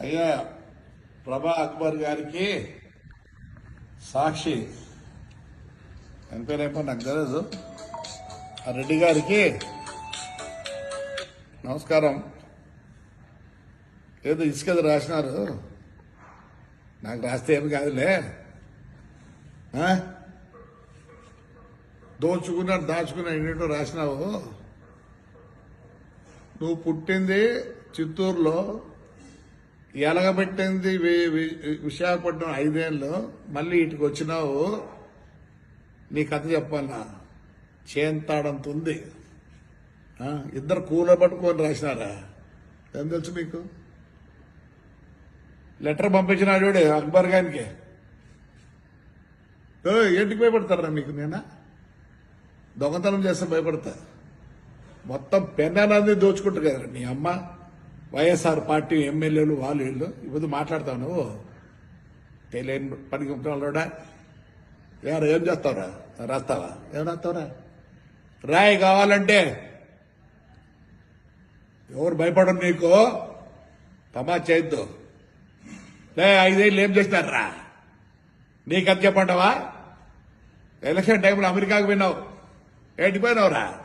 అయ్యా ప్రభా అక్బర్ గారికి సాక్షి. ఆయన పేరేమో నాకు తెలియదు ఆ రెడ్డి గారికి నమస్కారం. ఏదో ఇసుకది రాసినారు. నాకు రాస్తే ఏమి కాదులే. ఆ? దోచుకున్నాడు దాచుకున్నా ఏంటో రాసినావు. నువ్వు పుట్టింది చిత్తూరులో. ఎలగబెట్టింది వి- విశాఖపట్నం ఐదేళ్ళు మళ్ళీ ఇటుకు వచ్చినావు. నీ కథ చెప్పాలా? చేంతాడంత ఉంది ఇద్దరు కూల పట్టుకొని రాసినారా? ఏం తెలుసు మీకు? లెటర్ పంపించిన చూడు అక్బర్ గారికి. ఏంటికి భయపడతారా మీకు నేనా? దొంగతనం చేస్తే భయపడతా. మొత్తం పెన్నానంది దోచుకుంటారు కదా నీ అమ్మ. వైఎస్ఆర్ పార్టీ ఎమ్మెల్యేలు వాళ్ళు వీళ్ళు. ఇప్పుడు మాట్లాడతావు నువ్వు. తెలియని పనికి వాళ్ళోడా ఎవరు ఏం చేస్తావురా? రాస్తావా? ఏం రాస్తావురా? రాయి కావాలంటే ఎవరు భయపడరు నీకు? తమా చేయొద్దు. లే ఐదేళ్ళు ఏం చేస్తారా నీకు అది చెప్పంటావా? ఎలక్షన్ టైంలో అమెరికాకు పోయినావు. ఏంటి పోయినావురా?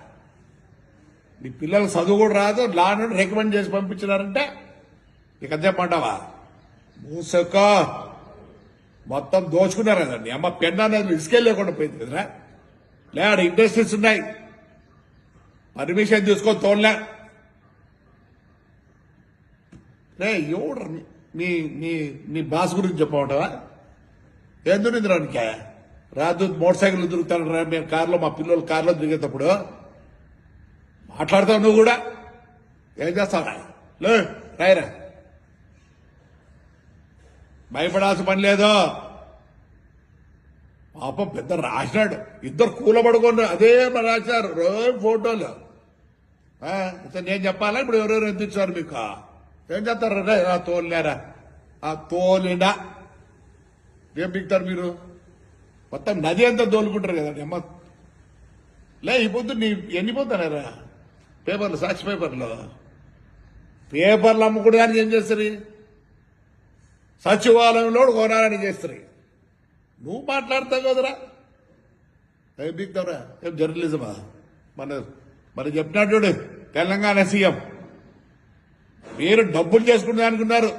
నీ పిల్లలు చదువు కూడా రాదు లా నుండి రికమెండ్ చేసి పంపించినారంటే. నీకు అంతే పంటావా మూసక మొత్తం దోచుకున్నారు కదండి అమ్మ పెన్ అనేది ఇసుకెళ్ళి లేకుండా పోయింది కదరా. లే ఆడ ఇండస్ట్రీస్ ఉన్నాయి. పర్మిషన్ తీసుకొని తోడలే. రే ఎవడు నీ నీ నీ బాస్ గురించి చెప్పమంటావా? ఏం దొరికింది రానికే రాదు మోటార్ సైకిల్ దొరుకుతాను రా మేము కార్లో మా పిల్లలు కార్లో దిగేటప్పుడు. మాట్లాడతావు నువ్వు కూడా? ఏం చేస్తావురా లే రాయరా. భయపడాల్సిన పని లేదు. పాపం పెద్ద రాసినాడు. ఇద్దరు కూలబడుకున్నారు అదే రాశారు రోజు ఫోటోలు. నేను చెప్పాలా? ఇప్పుడు ఎవరెవరు ఎందుకు ఇచ్చారు మీకు? ఏం చేస్తారు? రే ఆ తోలినారా ఆ తోలినా ఏం బిగుతారు మీరు? మొత్తం నది అంతా తోలుకుంటారు కదా అమ్మ. లే ఈ పొద్దు నీ ఎన్ని పోతానారా పేపర్లు సాక్షి పేపర్లు. పేపర్లు అమ్ముకోవడానికి ఏం చేస్తారు సచివాలయంలో కొనాలని చేస్తారు నువ్వు మాట్లాడతావు కదరా? ఏం బిగుతావురా ఏం జర్నలిజమా? మన మరి చెప్పినాడు చూడు తెలంగాణ సీఎం. మీరు డబ్బులు చేసుకునే అనుకున్నారు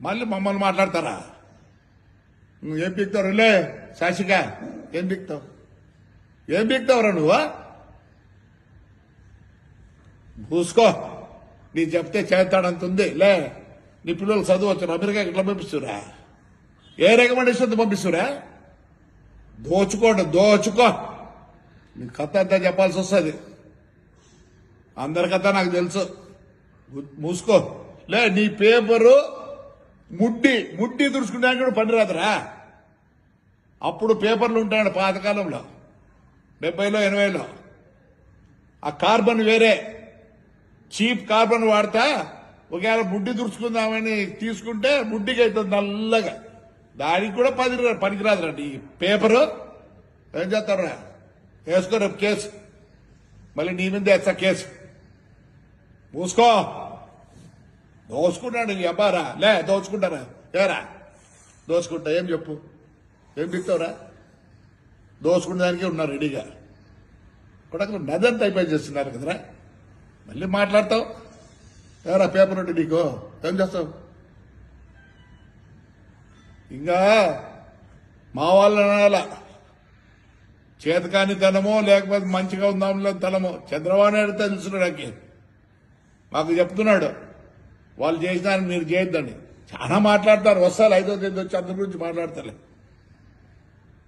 మళ్ళీ మమ్మల్ని మాట్లాడతారా? నువ్వు ఏం బిగుతావు రులే శాసిక ఏం పిక్తావు ఏం పిక్తావురా నువ్వు పూసుకో నీ చెప్తే చేస్తాడంత ఉంది లే నీ పిల్లలు చదువు అమెరికా ఇట్లా పంపిస్తురా ఏ రికమెండేషన్ పంపిస్తురా దోచుకోండి దోచుకో. నీ కథ అంతా చెప్పాల్సి వస్తుంది. అందరి కథ నాకు తెలుసు. మూసుకో. లే నీ పేపరు ముడ్డి ముడ్డి దుడుచుకున్నాక కూడా పని రాదురా. అప్పుడు పేపర్లు ఉంటాయండి పాతకాలంలో. డెబ్బైలో ఎనభైలో. ఆ కార్బన్ వేరే. చీప్ కార్బన్ వాడతా ఒకవేళ ముడ్డి దుడుచుకుందామని తీసుకుంటే ముడ్డికి అవుతుంది నల్లగా దానికి కూడా పది పనికిరాదు రండి ఈ పేపరు ఏం చేస్తారా వేసుకో రేపు కేసు మళ్ళీ నీ మీద వేస్తా కేసు మూసుకో దోచుకున్నాడు నీ అబ్బారా లే దోచుకుంటారా ఏరా దోచుకుంటా ఏం చెప్పు ఏం బిక్తావురా దోచుకునే దానికే ఉన్నారు రెడీగా కొడకలు నదంతా అయిపోయి చేస్తున్నారు కదరా మళ్ళీ మాట్లాడతావు? ఎవరా పేపర్ ఉంటే నీకు? ఏం చేస్తావు? ఇంకా మా వాళ్ళ చేతకాని తనమో లేకపోతే మంచిగా ఉందాంలో తనమో చంద్రబాబు నాయుడు తెలుసు నాకు. మాకు చెప్తున్నాడు. వాళ్ళు చేసినారని మీరు చేయొద్దండి చాలా మాట్లాడతారు. వస్తారు? ఐదో తేదీ వచ్చి అందరి గురించి మాట్లాడతారు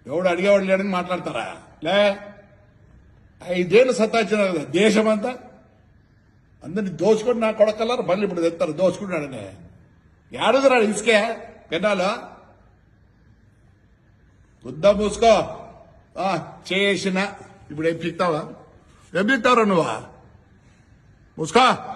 ఎవడు అడిగేవాడు లేడని మాట్లాడతారా? లే ఐదేళ్ళు సత్తాచ్చినారు కదా? దేశమంతా అందరిని దోచుకొని నా కొడకల్లారు మళ్ళీ ఇప్పుడు తెస్తారు? దోచుకున్నాడని ఏడుదరాడు ఇసుకే? పెన్నాలు వద్దా మూసుకో. ఆ, చేసిన. ఇప్పుడు ఏం పీక్తావా? ఏం నువ్వా? మూసుకో.